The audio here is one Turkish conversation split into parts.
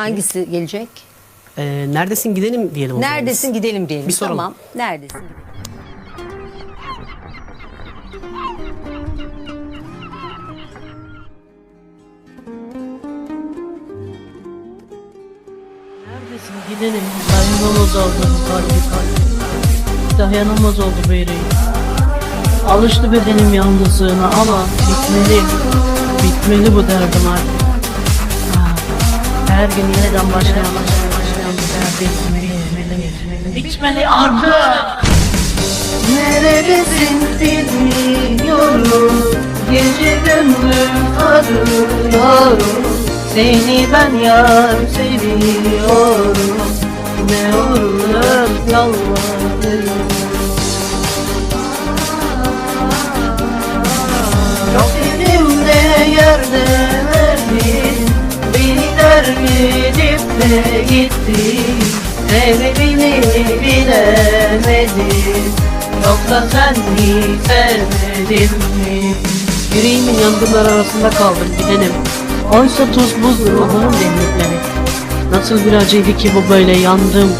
Hangisi gelecek? Ee, neredesin gidelim diyelim o zaman biz. Neredesin gidelim diyelim. Bir soralım. Tamam. Neredesin. Neredesin gidelim dayanamaz oldu kalbi kalbi Dayanamaz oldu bu yüreğim Alıştı bedenim yalnızlığına ama bitmeli Bitmeli bu derdim artık Her gün yeniden başlayan başlayan bu derdim bitmeli artık. Neredesin bilmiyorum. Gece gündüz arıyorum Seni ben yar seviyorum. Ne olur yalvarıyorum edip de gittin? Sebebini bilemedim. Yoksa sen sevmedin mi? Yüreğimin yangınlar arasında kaldım bilenim Oysa tuz buz ruhumun demlikleri Nasıl bir acıydı ki bu böyle yandım.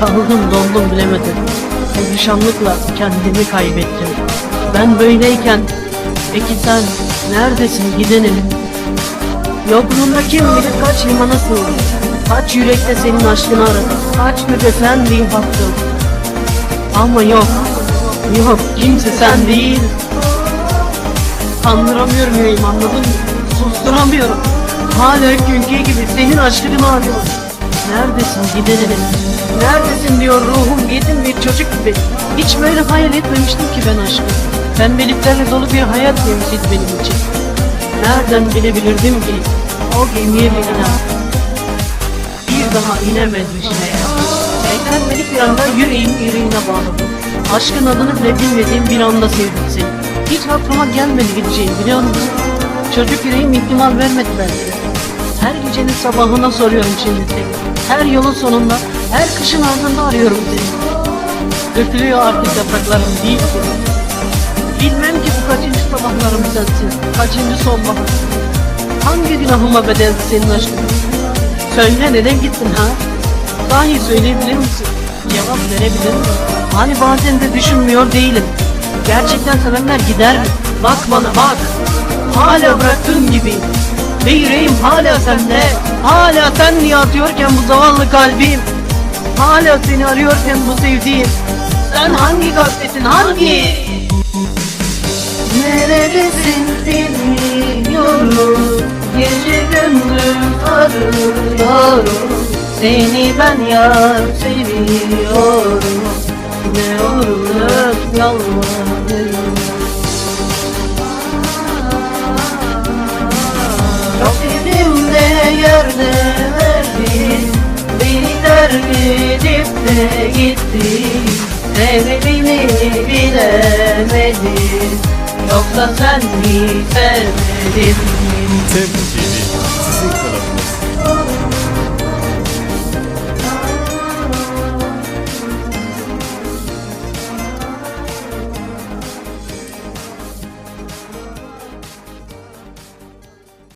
Kaldım dondum bilemedim. Perişanlıkla kendimi kaybettim. Ben böyleyken Peki sen neredesin gidenim? Yokluğunda kim bilir kaç limana sığdım Kaç yürekte senin aşkını aradım. Kaç gece sen diye baktım. Ama yok Yok kimse sen değil. Kandıramıyorum yüreğimi anladın mı? Susturamıyorum. Hala günkü gibi senin aşkını arıyorum. Neredesin gidelim? Neredesin diyor ruhum yetim bir çocuk gibi. Hiç böyle hayal etmemiştim ki ben aşkı. Pembeliklerle dolu bir hayat demişti benim için. Nereden bilebilirdim ki? O gemiye binen daha inemezmiş meğer Beklenmedik bir anda yüreğim yüreğine bağladı. Aşkın adını bile bilmediğim bir anda sevdim seni. Hiç aklıma gelmedi gideceğim biliyor musun? Çocuk yüreğim ihtimal vermedi belki. Her gecenin sabahına soruyorum şimdi seni. Her yolun sonunda, her kışın ardında arıyorum seni. Dökülüyor artık yapraklarım değil ki. Bilmem ki bu kaçıncı sabahlarım sensin Kaçıncı sonbahar. Hangi günahıma bedeldi senin aşkın Söyle neden gittin ha? Sahi söyleyebilir misin? Cevap verebilir misin Hani bazen de düşünmüyor değilim. Gerçekten sevenler gider mi? Bak bana bak. Hala bıraktığım gibi. Ve yüreğim hala sende. Hala sen diye atıyorken bu zavallı kalbim? Hala seni arıyorken bu sevdiğim. Sen hangi gafletin hangi? Neredesin bilmiyorum Gece gündüz arıyorum Seni ben yar seviyorum. Ne olur yalvarıyorum Yok elimde yerde verdin Beni terk edip de gittin. Sebebini bilemedin Yoksa sen mi sevmedin. mi? Kanalınız.